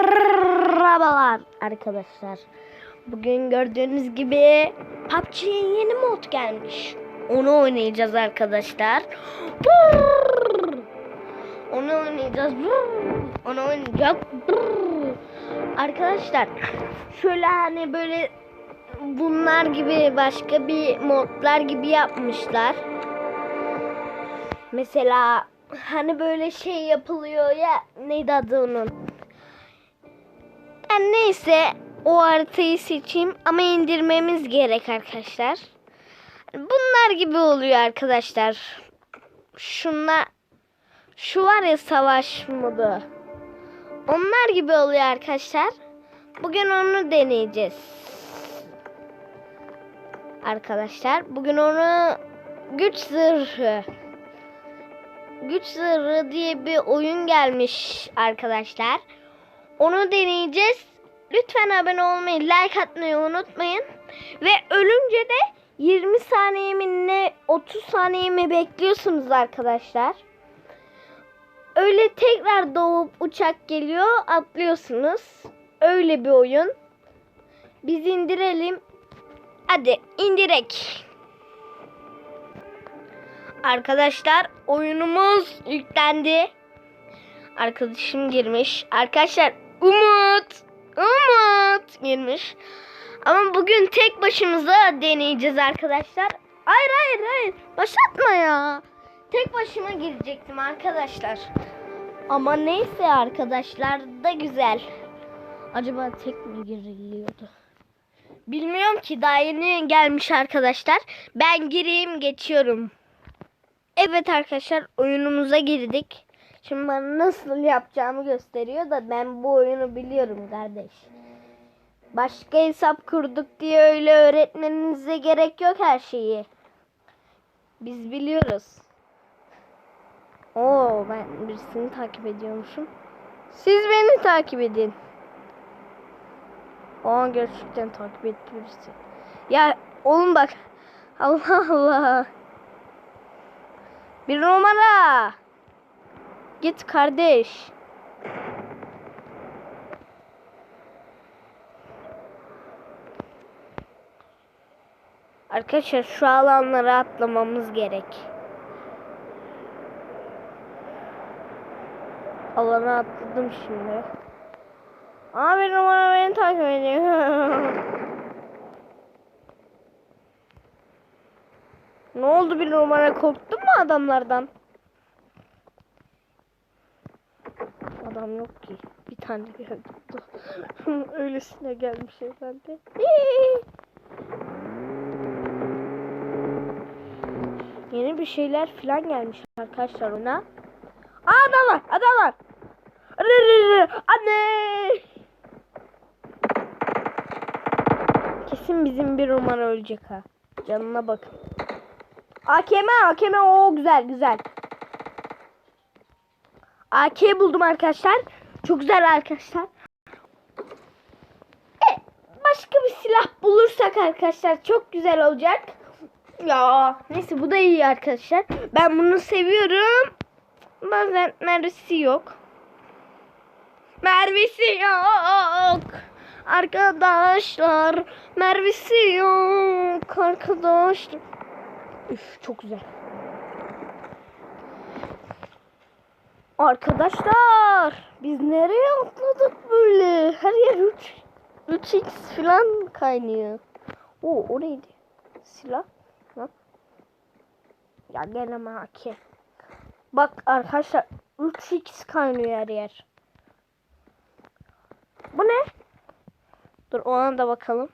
Merhabalar arkadaşlar. Bugün gördüğünüz gibi PUBG'ye yeni mod gelmiş. Onu oynayacağız arkadaşlar. Onu oynayacağız. Onu oynayacağız. Arkadaşlar şöyle hani böyle bunlar gibi başka bir modlar gibi yapmışlar. Mesela hani böyle şey yapılıyor ya neydi adı onun? Yani neyse o haritayı seçeyim ama indirmemiz gerek arkadaşlar. Bunlar gibi oluyor arkadaşlar. Şunlar şu var ya savaş modu. Onlar gibi oluyor arkadaşlar. Bugün onu deneyeceğiz. Arkadaşlar bugün onu güç zırhı güç zırhı diye bir oyun gelmiş arkadaşlar. Onu deneyeceğiz. Lütfen abone olmayı, like atmayı unutmayın. Ve ölünce de 20 saniye mi ne 30 saniye mi bekliyorsunuz arkadaşlar. Öyle tekrar doğup uçak geliyor atlıyorsunuz. Öyle bir oyun. Biz indirelim. Hadi indirek. Arkadaşlar oyunumuz yüklendi. Arkadaşım girmiş. Arkadaşlar Umut. Umut girmiş. Ama bugün tek başımıza deneyeceğiz arkadaşlar. Hayır hayır hayır. Başlatma ya. Tek başıma girecektim arkadaşlar. Ama neyse arkadaşlar da güzel. Acaba tek mi giriliyordu? Bilmiyorum ki daha yeni gelmiş arkadaşlar. Ben gireyim geçiyorum. Evet arkadaşlar oyunumuza girdik. Şimdi bana nasıl yapacağımı gösteriyor da ben bu oyunu biliyorum kardeş. Başka hesap kurduk diye öyle öğretmenize gerek yok her şeyi. Biz biliyoruz. Oo ben birisini takip ediyormuşum. Siz beni takip edin. Aa gerçekten takip etti birisi. Ya oğlum bak. Allah Allah. Bir numara. Git kardeş. Arkadaşlar şu alanlara atlamamız gerek. Alana atladım şimdi. Aa bir numara beni takip ediyor. ne oldu bir numara korktun mu adamlardan? Adam yok ki. Bir tane geldi. Öylesine gelmiş herhalde. Yeni bir şeyler falan gelmiş arkadaşlar ona. Aa adam var, adam var. Anne. Kesin bizim bir numara ölecek ha. Canına bakın. AKM, AKM o güzel, güzel. AK buldum arkadaşlar. Çok güzel arkadaşlar. E, başka bir silah bulursak arkadaşlar çok güzel olacak. Ya neyse bu da iyi arkadaşlar. Ben bunu seviyorum. Bazen mervisi yok. Mervisi yok. Arkadaşlar mervisi yok arkadaşlar. Üf çok güzel. Arkadaşlar biz nereye atladık böyle? Her yer 3 3x falan kaynıyor. O neydi? Silah. Lan. Ya gene AK. Bak arkadaşlar 3x kaynıyor her yer. Bu ne? Dur ona da bakalım.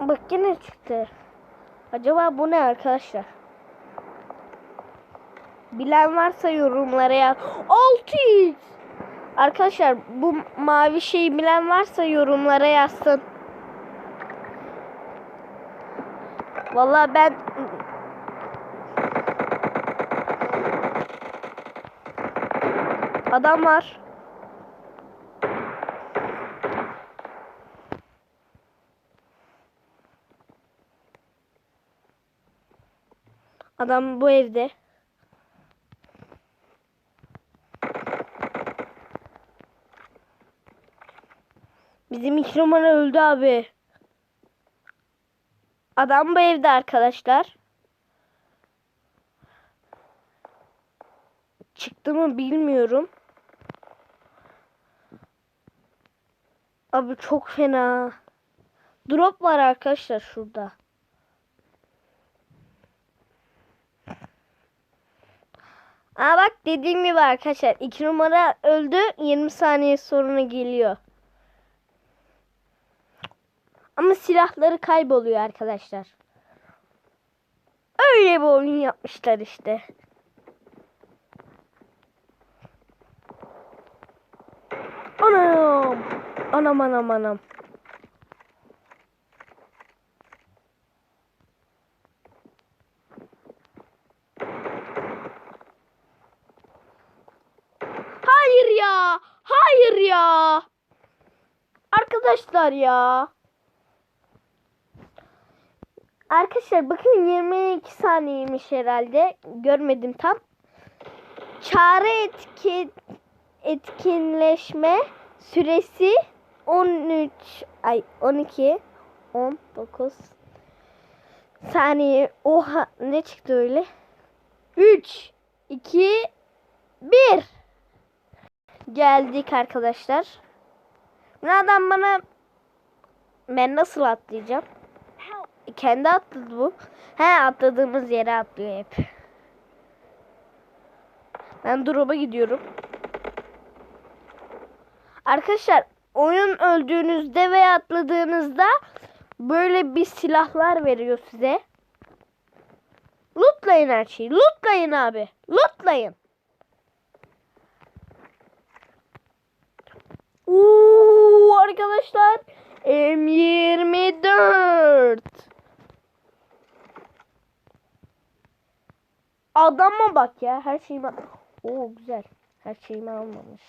Bak yine çıktı. Acaba bu ne arkadaşlar? Bilen varsa yorumlara yaz. 6x. Arkadaşlar bu mavi şeyi bilen varsa yorumlara yazsın. Vallahi ben Adam var. Adam bu evde. Bizim iki numara öldü abi. Adam bu evde arkadaşlar. Çıktı mı bilmiyorum. Abi çok fena. Drop var arkadaşlar şurada. Aa bak dediğim gibi arkadaşlar 2 numara öldü 20 saniye sonra geliyor. Ama silahları kayboluyor arkadaşlar. Öyle bir oyun yapmışlar işte. Anam. Anam anam anam. Hayır ya. Hayır ya. Arkadaşlar ya. Arkadaşlar bakın 22 saniyeymiş herhalde. Görmedim tam. Çağrı etki, etkinleşme süresi 13 ay 12 19 saniye. Oha ne çıktı öyle? 3 2 1 Geldik arkadaşlar. Bu adam bana ben nasıl atlayacağım? Kendi atladı bu. He atladığımız yere atlıyor hep. Ben drop'a gidiyorum. Arkadaşlar oyun öldüğünüzde veya atladığınızda böyle bir silahlar veriyor size. Lootlayın her şeyi. Lootlayın abi. Lootlayın. Uuu arkadaşlar M24 Adama bak ya her şeyimi Oo güzel her şeyimi almamış.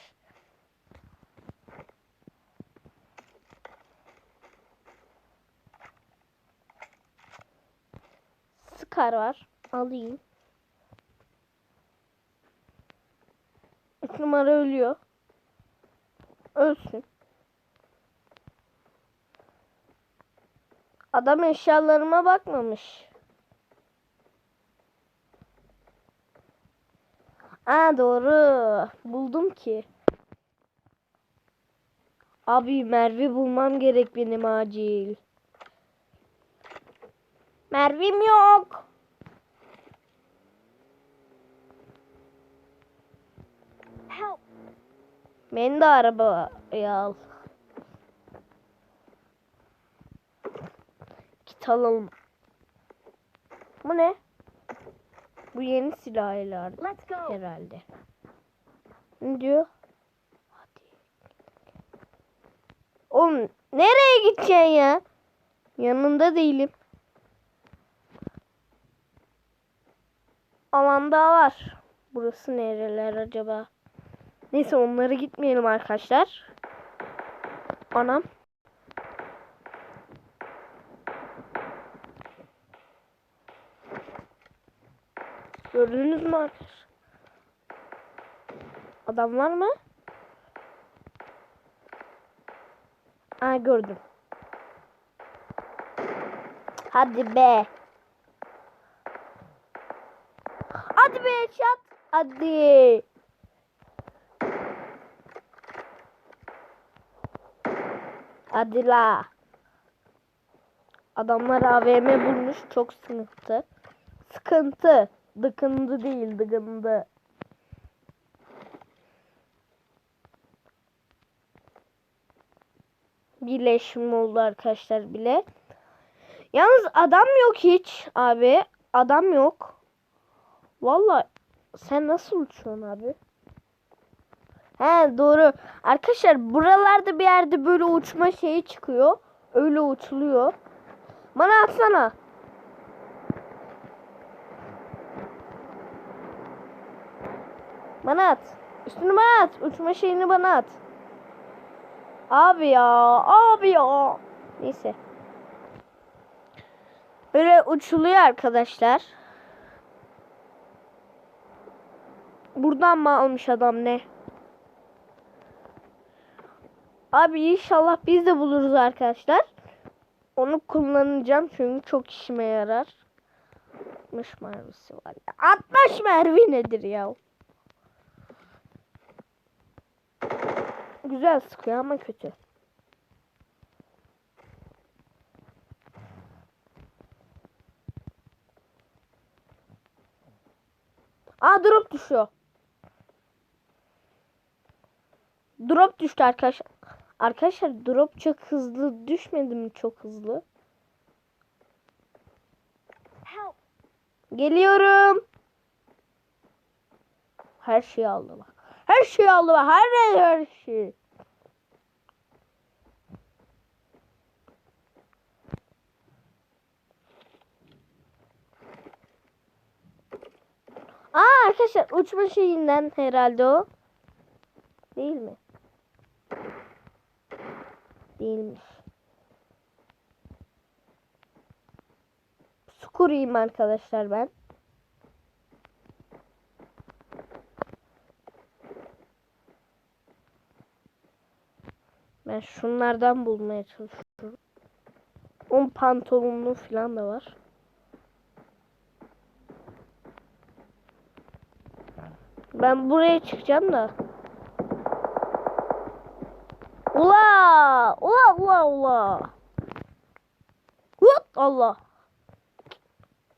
Scar var alayım. Üç numara ölüyor Ölsün. Adam eşyalarıma bakmamış. Aa doğru. Buldum ki. Abi Merve bulmam gerek benim acil. Mervim yok. Beni de arabaya al. Git alalım. Bu ne? Bu yeni silah herhalde. Ne diyor? Hadi. Oğlum nereye gideceksin ya? Yanında değilim. Alanda var. Burası nereler acaba? Neyse onlara gitmeyelim arkadaşlar. Anam. Gördünüz mü arkadaşlar? Adam var mı? Aa gördüm. Hadi be. Hadi be çat. Hadi. Hadi la. Adamlar AVM bulmuş. Çok sıkıntı. Sıkıntı. Dıkındı değil dıkındı. Birleşim oldu arkadaşlar bile. Yalnız adam yok hiç abi. Adam yok. Valla sen nasıl uçuyorsun abi? He doğru. Arkadaşlar buralarda bir yerde böyle uçma şeyi çıkıyor. Öyle uçuluyor. Bana atsana. Bana at. Üstünü bana at. Uçma şeyini bana at. Abi ya. Abi ya. Neyse. Böyle uçuluyor arkadaşlar. Buradan mı almış adam ne? Abi inşallah biz de buluruz arkadaşlar. Onu kullanacağım çünkü çok işime yarar. 60 mermisi var ya. 60 mermi nedir ya? Güzel sıkıyor ama kötü. Aa drop düşüyor. Drop düştü arkadaşlar. Arkadaşlar drop çok hızlı düşmedi mi çok hızlı? Geliyorum. Her şeyi aldılar. Her şeyi aldılar. Her her şey. Aa arkadaşlar uçma şeyinden herhalde o. Değil mi? Değilmiş. Su kurayım arkadaşlar ben. Ben şunlardan bulmaya çalışıyorum. On pantolonlu falan da var. Ben buraya çıkacağım da. Ula ula. Hop Allah.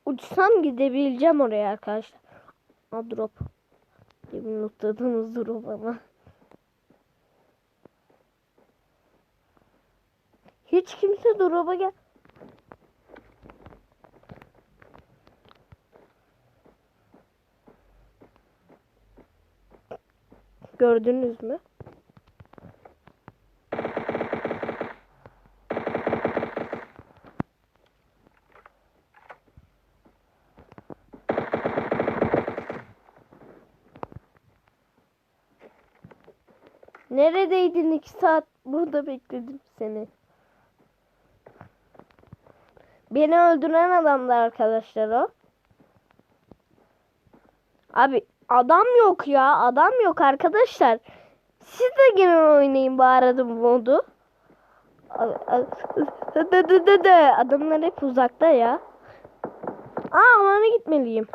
Uçsam gidebileceğim oraya arkadaşlar. Ha drop. Demin lootladığımız drop ama. Hiç kimse drop'a gel. Gördünüz mü? Neredeydin iki saat? Burada bekledim seni. Beni öldüren adamdı arkadaşlar o. Abi adam yok ya. Adam yok arkadaşlar. Siz de gelin oynayın bu arada bu modu. Adamlar hep uzakta ya. Aa alana gitmeliyim.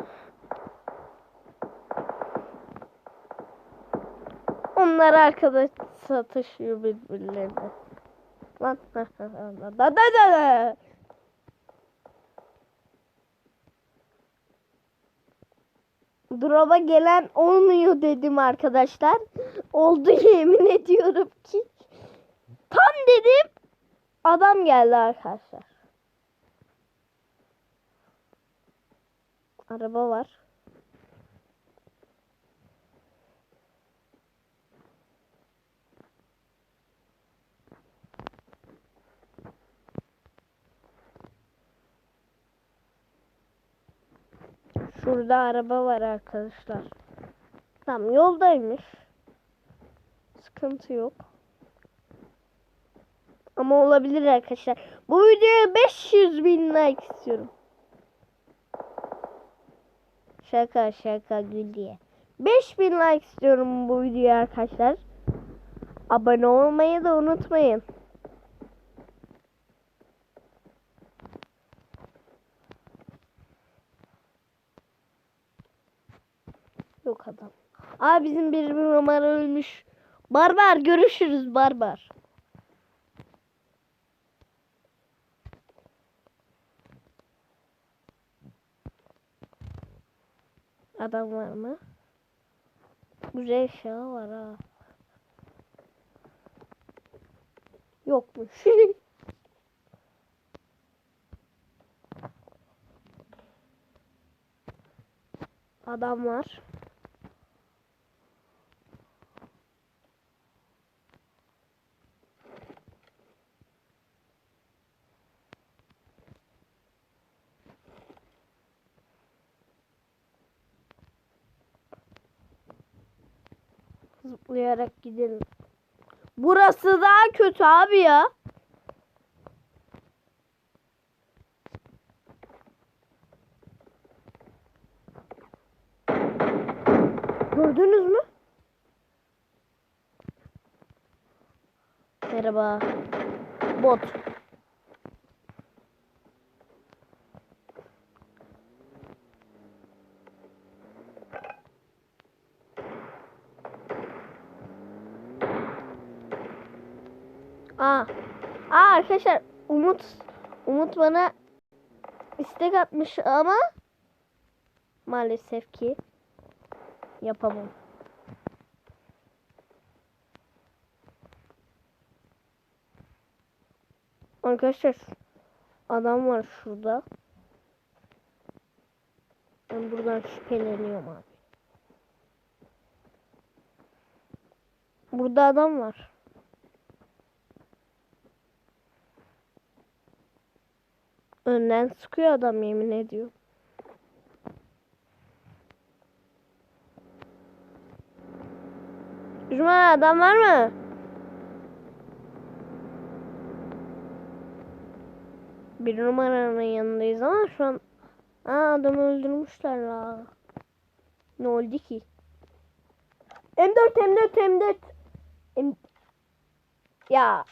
Onlar arkadaş satışıyor birbirlerine. Lan. Da da da da. Drop'a gelen olmuyor dedim arkadaşlar. Oldu yemin ediyorum ki. Tam dedim. Adam geldi arkadaşlar. Araba var. Şurada araba var arkadaşlar. Tamam yoldaymış. Sıkıntı yok. Ama olabilir arkadaşlar. Bu videoya 500 bin like istiyorum. Şaka şaka gül diye. 5000 like istiyorum bu videoya arkadaşlar. Abone olmayı da unutmayın. Yok adam. Aa bizim bir numara ölmüş. Barbar görüşürüz barbar. Adam var mı? Güzel eşya var ha. Yokmuş. Adam var. Zıplayarak gidelim. Burası daha kötü abi ya. Gördünüz mü? Merhaba. Bot. Aa. Aa arkadaşlar Umut Umut bana istek atmış ama maalesef ki yapamam. Arkadaşlar adam var şurada. Ben buradan şüpheleniyorum abi. Burada adam var. Önden sıkıyor adam yemin ediyor. Cuma adam var mı? Bir numaranın yanındayız ama şu an Aa adamı öldürmüşler la. Ne oldu ki? M4 M4 M4 M... Ya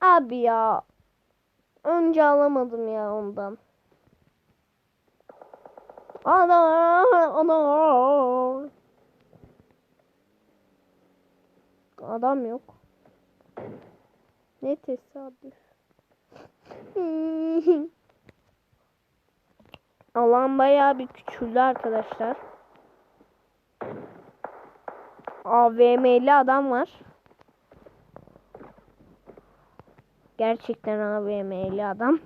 Abi ya Önce alamadım ya ondan Adam Adam Adam yok ne tesadüf. Alan bayağı bir küçüldü arkadaşlar. AVM'li adam var. Gerçekten AVM'li adam.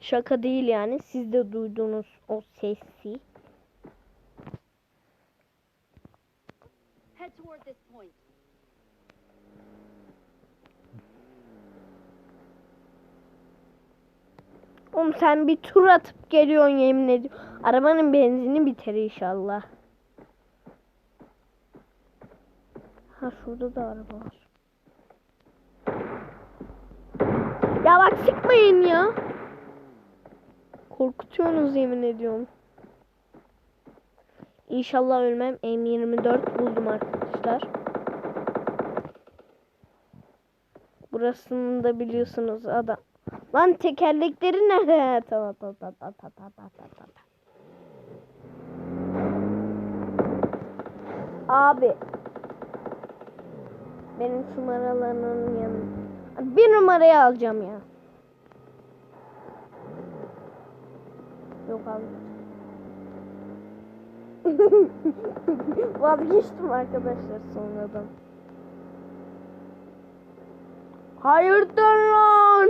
Şaka değil yani. Siz de duydunuz o sesi. Head toward this point. Oğlum sen bir tur atıp geliyorsun yemin ediyorum. Arabanın benzini biter inşallah. Ha şurada da araba var. Ya bak sıkmayın ya. Korkutuyorsunuz yemin ediyorum. İnşallah ölmem. M24 buldum arkadaşlar. Burasını da biliyorsunuz adam. Lan tekerlekleri nerede? Tamam tamam tamam tamam tamam tamam tamam. Abi. Benim numaralarının yanında. Bir numarayı alacağım ya. Yok almayacağım. Vazgeçtim arkadaşlar sonradan. Hayırdır lan?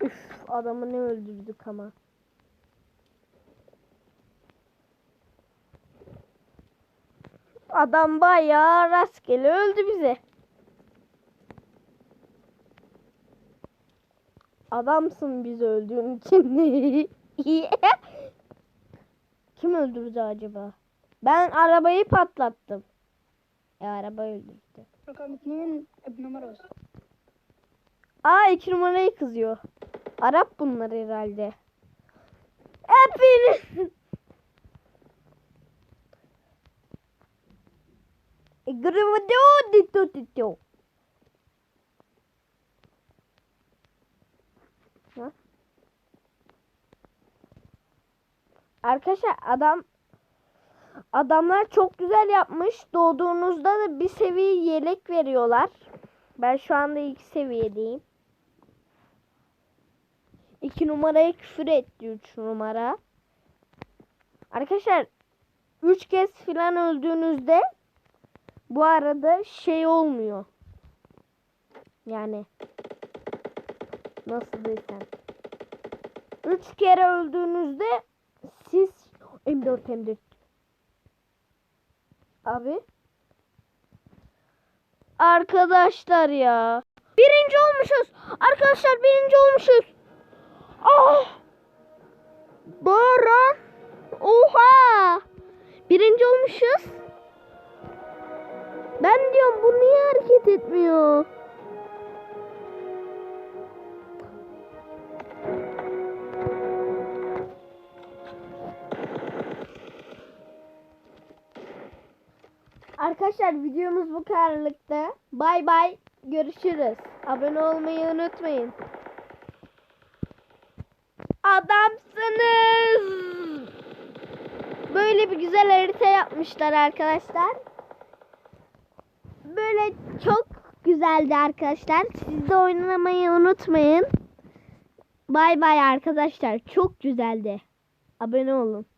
Üf adamı ne öldürdük ama. Adam bayağı rastgele öldü bize. Adamsın biz öldüğün için. Kim öldürdü acaba? Ben arabayı patlattım. E araba öldürdü. Bakalım kimin numarası? Aa iki numarayı kızıyor. Arap bunlar herhalde. Hepiniz. Grıvıdı Ha? Arkadaşlar adam adamlar çok güzel yapmış. Doğduğunuzda da bir seviye yelek veriyorlar. Ben şu anda ilk seviyedeyim. İki numaraya küfür etti üç numara. Arkadaşlar üç kez filan öldüğünüzde bu arada şey olmuyor. Yani nasıl desem. Üç kere öldüğünüzde siz M4 M4 Abi. Arkadaşlar ya. Birinci olmuşuz. Arkadaşlar birinci olmuşuz. Ah. Baran. Oha. Birinci olmuşuz. Ben diyorum bu niye hareket etmiyor? Arkadaşlar videomuz bu kadarlıkta. Bay bay. Görüşürüz. Abone olmayı unutmayın. Adamsınız. Böyle bir güzel harita yapmışlar arkadaşlar. Böyle çok güzeldi arkadaşlar. Siz de oynamayı unutmayın. Bay bay arkadaşlar. Çok güzeldi. Abone olun.